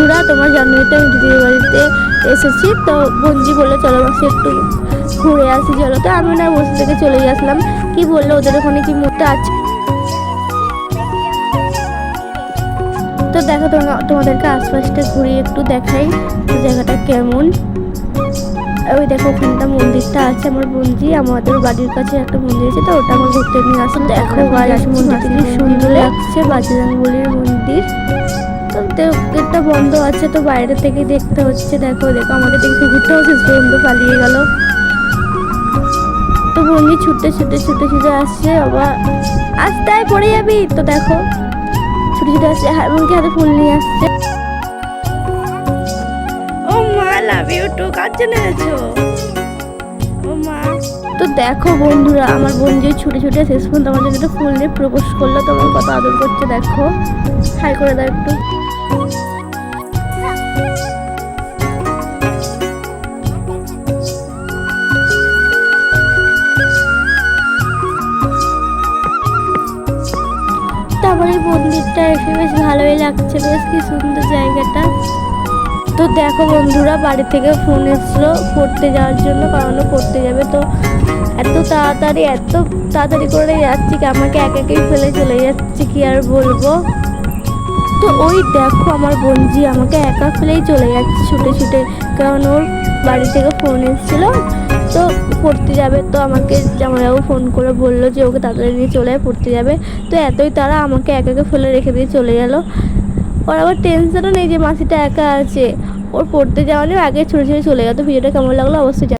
বন্ধুরা তোমার তো আমি দিদির বাড়িতে এসেছি। তো বঞ্জি বলল চলো মাসি একটু ঘুরে আসি চলো। তো আমি না বসে থেকে চলে আসলাম কি বলল ওদের ওখানে কি মুহূর্তে আছে তো দেখো তোমরা- তোমাদেরকে আশপাশটা ঘুরিয়ে একটু দেখাই তো জায়গাটা কেমন। ওই দেখো ওখানটা মন্দিরটা আছে আমার বঞ্জি। আমাদের বাড়ির কাছে একটা মন্দির আছে তো ওটা আমার ঘুরতে নিয়ে আসলে দেখো গাছ মন্দিরটা কি সুন্দর লাগছে বাজরাঙ্গলির মন্দির। তো গেটটা বন্ধ আছে তো বাইরে থেকে দেখতে হচ্ছে। দেখো দেখো আমাদের দেখে কুকুরটাও শেষ পর্যন্ত পালিয়ে গেল। তো বন্ধু ছুটতে ছুটে ছুটে ছুটে আসছে বাবা আস্তায় পড়ে যাবি তো দেখো। ছুটে ছুটে আসছে এমনকি হাতে ফুল নিয়ে আসছে। ও মা লাভ ইউ টু কার জন্য এনেছো ও? মা। তো দেখো বন্ধুরা আমার বোন যে ছুটে ছুটে শেষ পর্যন্ত আমার জন্য ফুল নিয়ে প্রপোজ করল তোমার কত আদর করছে দেখো। হাই করে দাও একটু। তারপর মন্দিরটা এসে বেশ ভালোই লাগছে, বেশ কি সুন্দর জায়গাটা। তো দেখো বন্ধুরা, বাড়ি থেকে ফোন এসলো, পড়তে যাওয়ার জন্য, কারণ পড়তে যাবে। তো এত তাড়াতাড়ি এত তাড়াতাড়ি করে যাচ্ছি কি, আমাকে এক একেই ফেলে চলে যাচ্ছে, কি আর বলব? তো ওই দেখো আমার বঞ্জি আমাকে একা ফেলেই চলে যাচ্ছে ছুটে ছুটে। কারণ ওর বাড়ি থেকে ফোন এসেছিল, তো পড়তে যাবে। তো আমাকে জামাইবাবু ফোন করে বলল যে ওকে তাড়াতাড়ি নিয়ে চলে পড়তে যাবে। তো এতই তারা আমাকে একা একা ফেলে রেখে দিয়ে চলে গেল। ওর আবার টেনশনও নেই যে মাসিটা একা আছে। ওর পড়তে যাওয়া আগে ছুটে ছুটে চলে গেল। তো ভিডিওটা কেমন লাগল অবশ্যই।